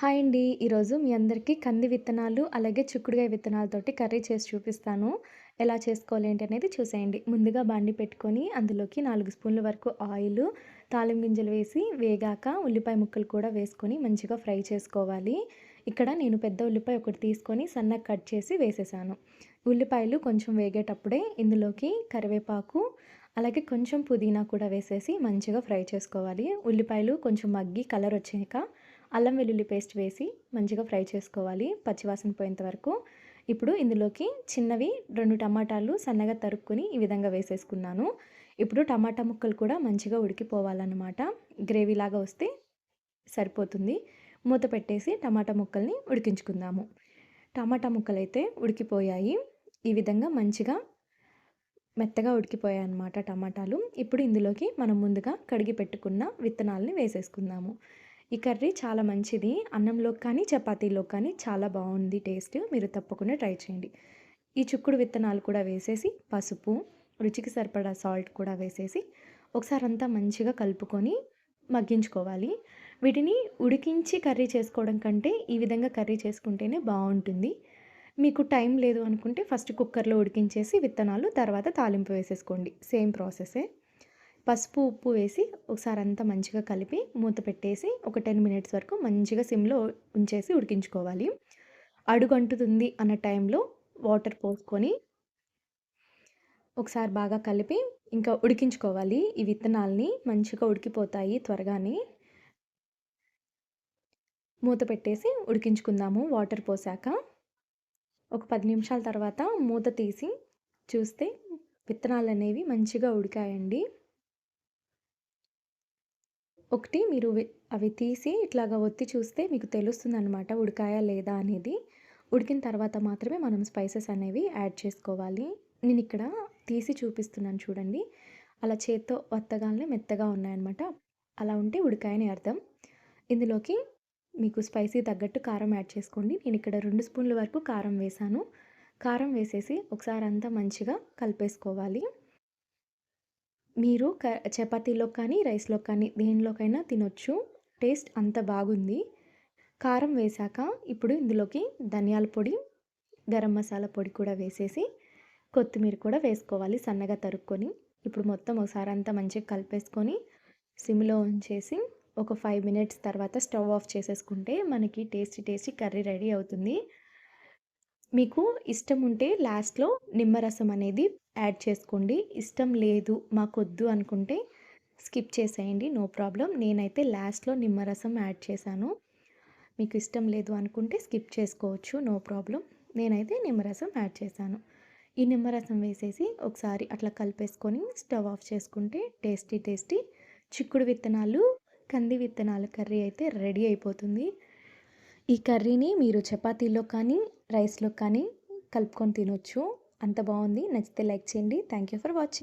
Hi అండి. ఈరోజు మీ అందరికీ కంది విత్తనాలు అలాగే చిక్కుడుగాయ విత్తనాలతోటి కర్రీ చేసి చూపిస్తాను. ఎలా చేసుకోవాలి ఏంటి అనేది చూసేయండి. ముందుగా బండి పెట్టుకొని అందులోకి నాలుగు స్పూన్ల వరకు ఆయిల్ తాలిం గింజలు వేసి వేగాక ఉల్లిపాయ ముక్కలు కూడా వేసుకొని మంచిగా ఫ్రై చేసుకోవాలి. ఇక్కడ నేను పెద్ద ఉల్లిపాయ ఒకటి తీసుకొని సన్నగా కట్ చేసి వేసేసాను. ఉల్లిపాయలు కొంచెం వేగేటప్పుడే ఇందులోకి కరివేపాకు అలాగే కొంచెం పుదీనా కూడా వేసేసి మంచిగా ఫ్రై చేసుకోవాలి. ఉల్లిపాయలు కొంచెం మగ్గి కలర్ వచ్చాక అల్లం వెల్లుల్లి పేస్ట్ వేసి మంచిగా ఫ్రై చేసుకోవాలి పచ్చివాసన పోయేంత వరకు. ఇప్పుడు ఇందులోకి చిన్నవి రెండు టమాటాలు సన్నగా తరుక్కుని ఈ విధంగా వేసేసుకున్నాను. ఇప్పుడు టమాటా ముక్కలు కూడా మంచిగా ఉడికిపోవాలన్నమాట. గ్రేవీలాగా వస్తే సరిపోతుంది. మూత పెట్టేసి టమాటా ముక్కల్ని ఉడికించుకుందాము. టమాటా ముక్కలు అయితే ఉడికిపోయాయి. ఈ విధంగా మంచిగా మెత్తగా ఉడికిపోయాయి అన్నమాట టమాటాలు. ఇప్పుడు ఇందులోకి మనం ముందుగా కడిగి పెట్టుకున్న విత్తనాలని వేసేసుకుందాము. ఈ కర్రీ చాలా మంచిది. అన్నంలో కానీ చపాతీలో కానీ చాలా బాగుంది టేస్ట్. మీరు తప్పకుండా ట్రై చేయండి. ఈ చుక్కుడు విత్తనాలు కూడా వేసేసి పసుపు రుచికి సరిపడా సాల్ట్ కూడా వేసేసి ఒకసారి అంతా మంచిగా కలుపుకొని మగ్గించుకోవాలి. వీటిని ఉడికించి కర్రీ చేసుకోవడం కంటే ఈ విధంగా కర్రీ చేసుకుంటేనే బాగుంటుంది. మీకు టైం లేదు అనుకుంటే ఫస్ట్ కుక్కర్లో ఉడికించేసి విత్తనాలు తర్వాత తాలింపు వేసేసుకోండి. సేమ్ ప్రాసెసే. పసుపు ఉప్పు వేసి ఒకసారి అంతా మంచిగా కలిపి మూత పెట్టేసి ఒక టెన్ మినిట్స్ వరకు మంచిగా సిమ్లో ఉంచేసి ఉడికించుకోవాలి. అడుగు అంటుతుంది అన్న టైంలో వాటర్ పోసుకొని ఒకసారి బాగా కలిపి ఇంకా ఉడికించుకోవాలి. ఈ విత్తనాల్ని మంచిగా ఉడికిపోతాయి త్వరగానే. మూత పెట్టేసి ఉడికించుకుందాము వాటర్ పోసాక. ఒక పది నిమిషాల తర్వాత మూత తీసి చూస్తే విత్తనాలు అనేవి మంచిగా ఉడికాయండి. ఒకటి మీరు అవి తీసి ఇట్లాగా ఒత్తి చూస్తే మీకు తెలుస్తుంది అనమాట ఉడికాయా లేదా అనేది. ఉడికిన తర్వాత మాత్రమే మనం స్పైసెస్ అనేవి యాడ్ చేసుకోవాలి. నేను ఇక్కడ తీసి చూపిస్తున్నాను చూడండి. అలా చేత్తో వత్తగానే మెత్తగా ఉన్నాయన్నమాట. అలా ఉంటే ఉడికాయని అర్థం. ఇందులోకి మీకు స్పైసీ తగ్గట్టు కారం యాడ్ చేసుకోండి. నేను ఇక్కడ రెండు స్పూన్ల వరకు కారం వేసాను కారం వేసేసి ఒకసారి అంతా మంచిగా కలిపేసుకోవాలి. మీరు క చపాతీలో కానీ రైస్లో కానీ దేనిలోకైనా తినొచ్చు. టేస్ట్ అంత బాగుంది. కారం వేశాక ఇప్పుడు ఇందులోకి ధనియాల పొడి గరం మసాలా పొడి కూడా వేసేసి కొత్తిమీర కూడా వేసుకోవాలి సన్నగా తరుక్కొని. ఇప్పుడు మొత్తం ఒకసారి అంతా మంచిగా కలిపేసుకొని సిమ్లో ఉంచేసి ఒక ఫైవ్ మినిట్స్ తర్వాత స్టవ్ ఆఫ్ చేసేసుకుంటే మనకి టేస్టీ టేస్టీ కర్రీ రెడీ అవుతుంది. మీకు ఇష్టం ఉంటే లాస్ట్లో నిమ్మరసం అనేది యాడ్ చేసుకోండి. ఇష్టం లేదు మాకొద్దు అనుకుంటే స్కిప్ చేసేయండి నో ప్రాబ్లం. నేనైతే లాస్ట్లో నిమ్మరసం యాడ్ చేశాను. మీకు ఇష్టం లేదు అనుకుంటే స్కిప్ చేసుకోవచ్చు నో ప్రాబ్లం. నేనైతే నిమ్మరసం యాడ్ చేశాను. ఈ నిమ్మరసం వేసేసి ఒకసారి అట్లా కలిపేసుకొని స్టవ్ ఆఫ్ చేసుకుంటే టేస్టీ టేస్టీ చిక్కుడు విత్తనాలు కంది విత్తనాల కర్రీ అయితే రెడీ అయిపోతుంది. ఈ కర్రీని మీరు చపాతీలో కానీ రైస్లో కానీ కలుపుకొని తినొచ్చు. అంత బాగుంది. నచ్చితే లైక్ చేయండి. Thank you for watching